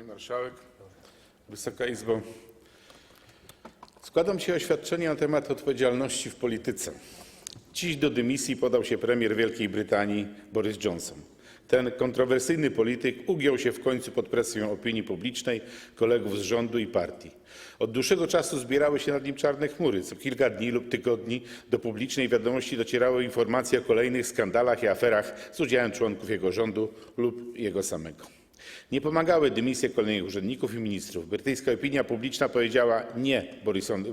Pani Marszałek, Wysoka Izbo. Składam się oświadczenie na temat odpowiedzialności w polityce. Dziś do dymisji podał się premier Wielkiej Brytanii Boris Johnson. Ten kontrowersyjny polityk ugiął się w końcu pod presją opinii publicznej, kolegów z rządu i partii. Od dłuższego czasu zbierały się nad nim czarne chmury. Co kilka dni lub tygodni do publicznej wiadomości docierały informacje o kolejnych skandalach i aferach z udziałem członków jego rządu lub jego samego. Nie pomagały dymisje kolejnych urzędników i ministrów. Brytyjska opinia publiczna powiedziała nie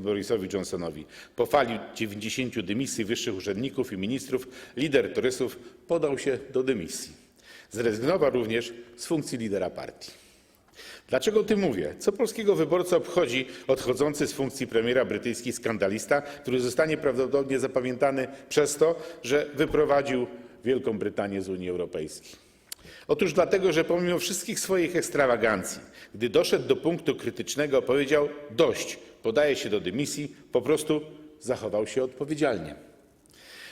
Borisowi, Johnsonowi. Po fali 90 dymisji wyższych urzędników i ministrów lider Torysów podał się do dymisji. Zrezygnował również z funkcji lidera partii. Dlaczego o tym mówię? Co polskiego wyborcę obchodzi odchodzący z funkcji premiera brytyjski skandalista, który zostanie prawdopodobnie zapamiętany przez to, że wyprowadził Wielką Brytanię z Unii Europejskiej? Otóż dlatego, że pomimo wszystkich swoich ekstrawagancji, gdy doszedł do punktu krytycznego, powiedział dość, podaje się do dymisji, po prostu zachował się odpowiedzialnie.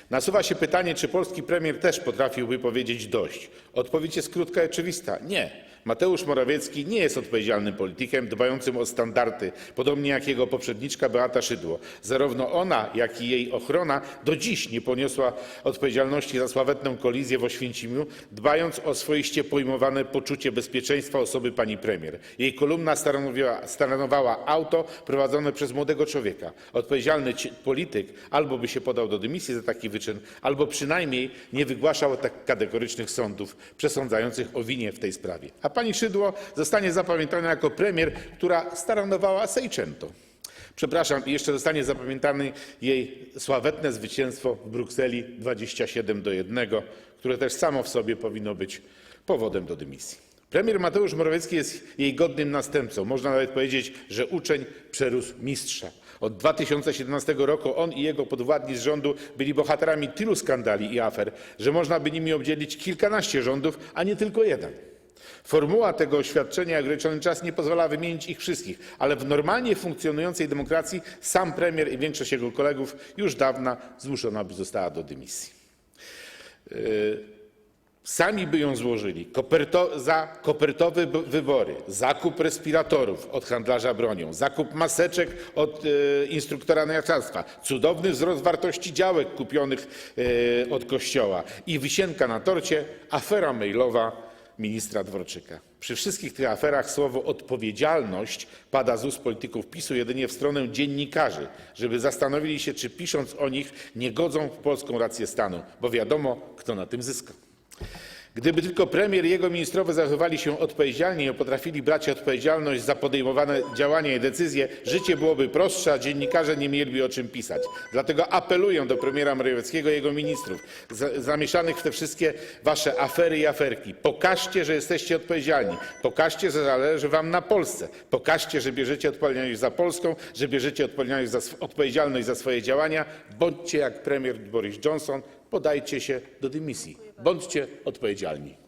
Nasuwa się pytanie, czy polski premier też potrafiłby powiedzieć dość. Odpowiedź jest krótka i oczywista. Nie. Mateusz Morawiecki nie jest odpowiedzialnym politykiem dbającym o standardy, podobnie jak jego poprzedniczka Beata Szydło. Zarówno ona, jak i jej ochrona do dziś nie poniosła odpowiedzialności za sławetną kolizję w Oświęcimiu, dbając o swoiście pojmowane poczucie bezpieczeństwa osoby pani premier. Jej kolumna stanowiła, stanowała auto prowadzone przez młodego człowieka. Odpowiedzialny polityk albo by się podał do dymisji za taki wyczyn, albo przynajmniej nie wygłaszał tak kategorycznych sądów przesądzających o winie w tej sprawie. Pani Szydło zostanie zapamiętana jako premier, która staranowała Seicento. Przepraszam, jeszcze zostanie zapamiętane jej sławetne zwycięstwo w Brukseli 27 do 1, które też samo w sobie powinno być powodem do dymisji. Premier Mateusz Morawiecki jest jej godnym następcą. Można nawet powiedzieć, że uczeń przerósł mistrza. Od 2017 roku on i jego podwładni z rządu byli bohaterami tylu skandali i afer, że można by nimi obdzielić kilkanaście rządów, a nie tylko jeden. Formuła tego oświadczenia, jak ograniczony czas, nie pozwala wymienić ich wszystkich, ale w normalnie funkcjonującej demokracji sam premier i większość jego kolegów już dawna zmuszona by została do dymisji. Yy, Sami by ją złożyli Koperto, za kopertowe wybory, zakup respiratorów od handlarza bronią, zakup maseczek od e, instruktora narciarstwa, cudowny wzrost wartości działek kupionych e, od kościoła i wisienka na torcie, afera mailowa ministra Dworczyka. Przy wszystkich tych aferach słowo odpowiedzialność pada z ust polityków PiSu jedynie w stronę dziennikarzy, żeby zastanowili się, czy pisząc o nich nie godzą w polską rację stanu, bo wiadomo, kto na tym zyska. Gdyby tylko premier i jego ministrowie zachowywali się odpowiedzialnie i potrafili brać odpowiedzialność za podejmowane działania i decyzje, życie byłoby prostsze, a dziennikarze nie mieliby o czym pisać. Dlatego apeluję do premiera Morawieckiego i jego ministrów za- zamieszanych w te wszystkie wasze afery i aferki. Pokażcie, że jesteście odpowiedzialni. Pokażcie, że zależy wam na Polsce. Pokażcie, że bierzecie odpowiedzialność za Polską, że bierzecie odpowiedzialność za swoje działania. Bądźcie jak premier Boris Johnson, podajcie się do dymisji. Bądźcie odpowiedzialni.